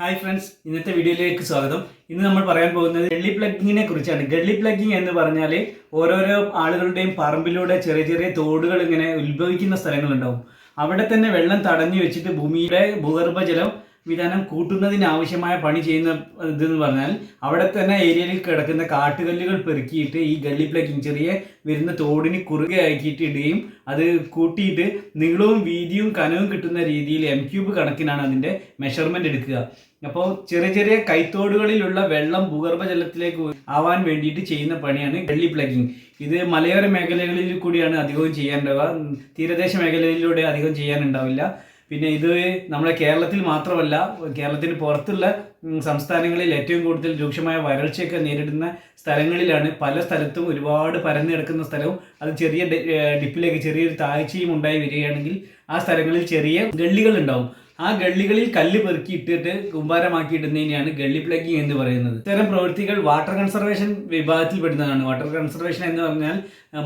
Hi friends ഇന്നത്തെ വീഡിയോയിലേക്ക് സ്വാഗതം. ഇന്ന് നമ്മൾ പറയാൻ പോകുന്നത് ഗള്ളി പ്ലഗിങ്ങിനെ കുറിച്ചാണ്. ഗള്ളി പ്ലഗിങ് എന്ന് പറഞ്ഞാൽ ഓരോരോ ആളുകളുടെയും പറമ്പിലൂടെ ചെറിയ ചെറിയ തോടുകൾ ഇങ്ങനെ ഉത്ഭവിക്കുന്ന സ്ഥലങ്ങളുണ്ടാവും. അവിടെ തന്നെ വെള്ളം തടഞ്ഞു വെച്ചിട്ട് ഭൂമിയുടെ ഭൂഗർഭജലം വിധാനം കൂട്ടുന്നതിന് ആവശ്യമായ പണി ചെയ്യുന്ന ഇതെന്ന് പറഞ്ഞാൽ അവിടെ തന്നെ ഏരിയയിൽ കിടക്കുന്ന കാട്ടുകല്ലുകൾ പെറുക്കിയിട്ട് ഈ ഗള്ളി പ്ലഗിങ് ചെറിയ വരുന്ന തോടിന് കുറുകെ ആക്കിയിട്ട് ഇടുകയും അത് കൂട്ടിയിട്ട് നീളവും വീതിയും കനവും കിട്ടുന്ന രീതിയിൽ എം ക്യൂബ് കണക്കിനാണ് അതിന്റെ മെഷർമെന്റ് എടുക്കുക. അപ്പോൾ ചെറിയ ചെറിയ കൈത്തോടുകളിലുള്ള വെള്ളം ഭൂഗർഭജലത്തിലേക്ക് ആവാൻ വേണ്ടിയിട്ട് ചെയ്യുന്ന പണിയാണ് ഗള്ളി പ്ലഗിങ് ഇത് മലയോര മേഖലകളിൽ കൂടിയാണ് അധികവും ചെയ്യാനുണ്ടാവുക. തീരദേശ മേഖലയിലൂടെ അധികം ചെയ്യാനുണ്ടാവില്ല. പിന്നെ ഇത് നമ്മുടെ കേരളത്തിൽ മാത്രമല്ല കേരളത്തിന് പുറത്തുള്ള സംസ്ഥാനങ്ങളിൽ ഏറ്റവും കൂടുതൽ രൂക്ഷമായ വരൾച്ചയൊക്കെ നേരിടുന്ന സ്ഥലങ്ങളിലാണ് പല സ്ഥലത്തും ഒരുപാട് പരന്നു കിടക്കുന്ന സ്ഥലവും. അത് ചെറിയ ഡിപ്പിലേക്ക് ചെറിയൊരു താഴ്ചയും ഉണ്ടായി വരികയാണെങ്കിൽ ആ സ്ഥലങ്ങളിൽ ചെറിയ ഗള്ളികൾ ഉണ്ടാവും. ആ ഗള്ളികളിൽ കല്ല് പെറുക്കി ഇട്ടിട്ട് കുമ്പാരമാക്കി ഇടുന്നതിനെയാണ് ഗള്ളി പ്ലഗിങ് എന്ന് പറയുന്നത്. ഇത്തരം പ്രവൃത്തികൾ വാട്ടർ കൺസർവേഷൻ വിഭാഗത്തിൽ പെടുന്നതാണ് വാട്ടർ കൺസർവേഷൻ എന്ന് പറഞ്ഞാൽ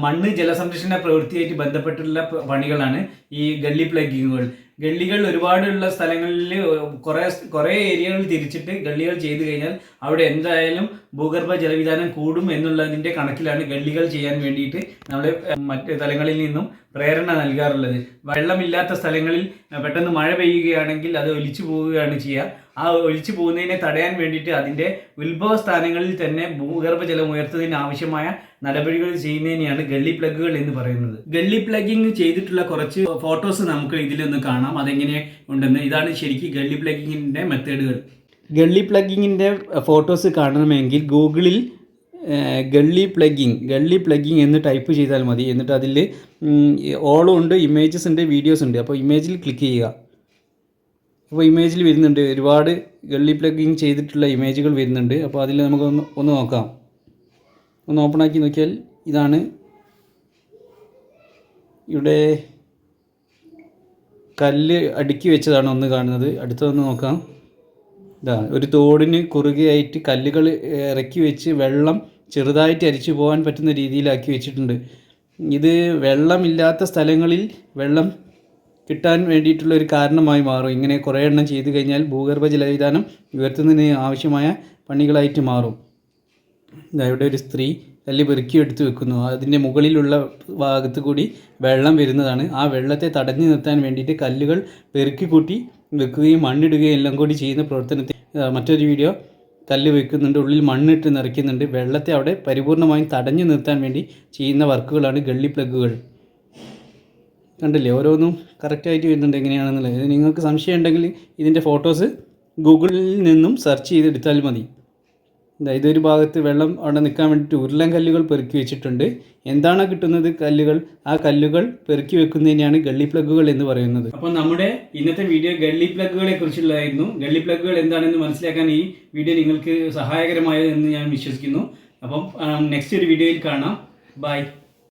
മണ്ണ് ജലസംരക്ഷണ പ്രവൃത്തിയായിട്ട് ബന്ധപ്പെട്ടുള്ള പണികളാണ് ഈ ഗള്ളി പ്ലഗിങ്ങുകൾ. ഗള്ളികൾ ഒരുപാടുള്ള സ്ഥലങ്ങളിൽ കുറേ കുറേ ഏരിയകൾ തിരിച്ചിട്ട് ഗള്ളികൾ ചെയ്തു കഴിഞ്ഞാൽ അവിടെ എന്തായാലും ഭൂഗർഭ ജലവിധാനം കൂടും എന്നുള്ളതിന്റെ കണക്കിലാണ് ഗള്ളികൾ ചെയ്യാൻ വേണ്ടിയിട്ട് നമ്മൾ മറ്റ് സ്ഥലങ്ങളിൽ നിന്നും പ്രേരണ നൽകാറുള്ളത്. വെള്ളമില്ലാത്ത സ്ഥലങ്ങളിൽ പെട്ടെന്ന് മഴ പെയ്യുകയാണെങ്കിൽ അത് ഒലിച്ചു പോവുകയാണ് ചെയ്യുക ആ ഒഴിച്ചു പോകുന്നതിനെ തടയാൻ വേണ്ടിയിട്ട് അതിന്റെ ഉത്ഭവ സ്ഥാനങ്ങളിൽ തന്നെ ഭൂഗർഭജലം ഉയർത്തുന്നതിന് ആവശ്യമായ നടപടികൾ ചെയ്യുന്നതിനെയാണ് ഗള്ളി പ്ലഗുകൾ എന്ന് പറയുന്നത്. ഗള്ളി പ്ലഗിങ് ചെയ്തിട്ടുള്ള കുറച്ച് ഫോട്ടോസ് നമുക്ക് ഇതിലൊന്ന് കാണാം. അതെങ്ങനെ ഉണ്ടെന്ന്. ഇതാണ് ശരിക്കും ഗള്ളി പ്ലഗിങ്ങിന്റെ മെത്തേഡുകൾ. ഗള്ളി പ്ലഗിങ്ങിന്റെ ഫോട്ടോസ് കാണണമെങ്കിൽ ഗൂഗിളിൽ ഗള്ളി പ്ലഗിങ് ഗള്ളി പ്ലഗിങ് എന്ന് ടൈപ്പ് ചെയ്താൽ മതി. എന്നിട്ട് അതിൽ ഓളും ഉണ്ട് ഇമേജസ് ഉണ്ട് വീഡിയോസ് ഉണ്ട്. അപ്പോൾ ഇമേജിൽ ക്ലിക്ക് ചെയ്യുക. അപ്പോൾ ഇമേജിൽ വരുന്നുണ്ട്. ഒരുപാട് ഗള്ളി പ്ലഗിങ് ചെയ്തിട്ടുള്ള ഇമേജുകൾ വരുന്നുണ്ട്. അപ്പോൾ അതിൽ നമുക്കൊന്ന് ഒന്ന് നോക്കാം. ഒന്ന് ഓപ്പൺ ആക്കി നോക്കിയാൽ ഇതാണ് ഇവിടെ കല്ല് അടുക്കി വെച്ചതാണ് ഒന്ന് കാണുന്നത്. അടുത്തതൊന്ന് നോക്കാം. ഇതാ ഒരു തോടിന് കുറുകയായിട്ട് കല്ലുകൾ ഇറക്കി വെച്ച് വെള്ളം ചെറുതായിട്ട് അരിച്ചു പോകാൻ പറ്റുന്ന രീതിയിലാക്കി വെച്ചിട്ടുണ്ട്. ഇത് വെള്ളമില്ലാത്ത സ്ഥലങ്ങളിൽ വെള്ളം കിട്ടാൻ വേണ്ടിയിട്ടുള്ള ഒരു കാരണമായി മാറും. ഇങ്ങനെ കുറേ എണ്ണം ചെയ്തു കഴിഞ്ഞാൽ ഭൂഗർഭ ജലവിധാനം ഉയർത്തുന്നതിന് ആവശ്യമായ പണികളായിട്ട് മാറും. ഇവിടെ ഒരു സ്ത്രീ കല്ല് പെറുക്കി എടുത്ത് വെക്കുന്നു. അതിന്റെ മുകളിലുള്ള ഭാഗത്ത് കൂടി വെള്ളം വരുന്നതാണ്. ആ വെള്ളത്തെ തടഞ്ഞു നിർത്താൻ വേണ്ടിയിട്ട് കല്ലുകൾ പെറുക്കി കൂട്ടി വെക്കുകയും മണ്ണിടുകയും എല്ലാം കൂടി ചെയ്യുന്ന പ്രവർത്തനത്തിൽ മറ്റൊരു വീഡിയോ കല്ല് വെക്കുന്നുണ്ട്. ഉള്ളിൽ മണ്ണിട്ട് നിറയ്ക്കുന്നുണ്ട്. വെള്ളത്തെ അവിടെ പരിപൂർണമായും തടഞ്ഞു നിർത്താൻ വേണ്ടി ചെയ്യുന്ന വർക്കുകളാണ് ഗള്ളി പ്ലഗുകൾ. കണ്ടില്ലേ? ഓരോന്നും കറക്റ്റായിട്ട് വരുന്നുണ്ട് എങ്ങനെയാണെന്നുള്ളത്. നിങ്ങൾക്ക് സംശയം ഉണ്ടെങ്കിൽ ഇതിന്റെ ഫോട്ടോസ് ഗൂഗിളിൽ നിന്നും സെർച്ച് ചെയ്തെടുത്താൽ മതി. ഇതൊരു ഭാഗത്ത് വെള്ളം അവിടെ നിൽക്കാൻ വേണ്ടിയിട്ട് ഉരുളൻ കല്ലുകൾ പെറുക്കി വെച്ചിട്ടുണ്ട്. എന്താണ് കിട്ടുന്നത് കല്ലുകൾ? ആ കല്ലുകൾ പെറുക്കി വെക്കുന്നതിനെയാണ് ഗള്ളി പ്ലഗുകൾ എന്ന് പറയുന്നത്. അപ്പോൾ നമ്മുടെ ഇന്നത്തെ വീഡിയോ ഗള്ളി പ്ലഗുകളെ കുറിച്ചുള്ളതായിരുന്നു. ഗള്ളി പ്ലഗുകൾ എന്താണെന്ന് മനസ്സിലാക്കാൻ ഈ വീഡിയോ നിങ്ങൾക്ക് സഹായകരമായത് എന്ന് ഞാൻ വിശ്വസിക്കുന്നു. അപ്പം നെക്സ്റ്റ് ഒരു വീഡിയോയിൽ കാണാം. ബൈ